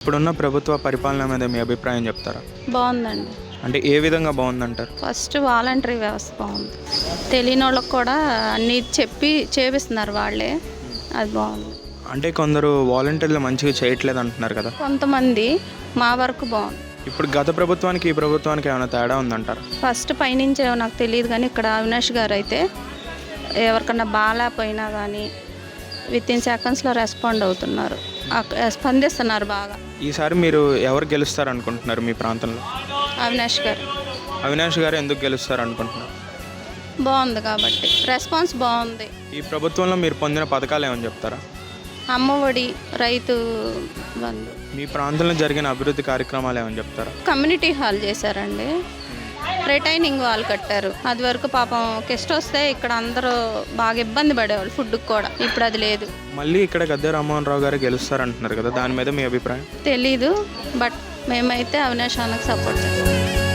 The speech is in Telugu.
ఇప్పుడున్న ప్రభుత్వ పరిపాలన మీద మీ అభిప్రాయం చెప్తారా? బాగుందండి. అంటే ఏ విధంగా బాగుందంటారు? ఫస్ట్ వాలంటరీ వ్యవస్థ బాగుంది. తెలియని వాళ్ళకి కూడా అన్నీ చెప్పి చేపిస్తున్నారు వాళ్ళే. అది బాగుంది. అంటే కొందరు వాలంటీర్లు మంచిగా చేయట్లేదు అంటున్నారు కదా? కొంతమంది మా వరకు బాగుంది. ఇప్పుడు గత ప్రభుత్వానికి ఈ ప్రభుత్వానికి ఏమైనా తేడా ఉందంటారా? ఫస్ట్ పైనుంచి నాకు తెలియదు కానీ ఇక్కడ అవినాష్ గారు అయితే ఎవరికన్నా బాగాలేకపోయినా కానీ విత్ ఇన్ సెకండ్స్లో రెస్పాండ్ అవుతున్నారు. స్పందిస్తున్నారు బాగా. ఈసారి మీరు ఎవరు గెలుస్తారు అనుకుంటున్నారు మీ ప్రాంతంలో? అవినాష్ గారు. అవినాష్ గారు ఎందుకు గెలుస్తారు అనుకుంటున్నారు బాగుంది కాబట్టి. రెస్పాన్స్ బాగుంది. ఈ ప్రభుత్వంలో మీరు పొందిన పథకాలు ఏమని చెప్తారా? అమ్మఒడి రైతు బంధు. మీ ప్రాంతంలో జరిగిన అభివృద్ధి కార్యక్రమాలు ఏమని చెప్తారా? కమ్యూనిటీ హాల్ చేశారండి. రిటైనింగ్ వాల్ కట్టారు. అది వరకు పాపం గెస్ట్ వస్తే ఇక్కడ అందరూ బాగా ఇబ్బంది పడేవాళ్ళు ఫుడ్కి కూడా. ఇప్పుడు అది లేదు. మళ్ళీ ఇక్కడ గద్దె రామ్మోహన్ రావు గారు గెలుస్తారు అంటున్నారు కదా దాని మీద మీ అభిప్రాయం? తెలీదు బట్ మేమైతే అవినాష్ అన్నకు సపోర్ట్ చేస్తాం.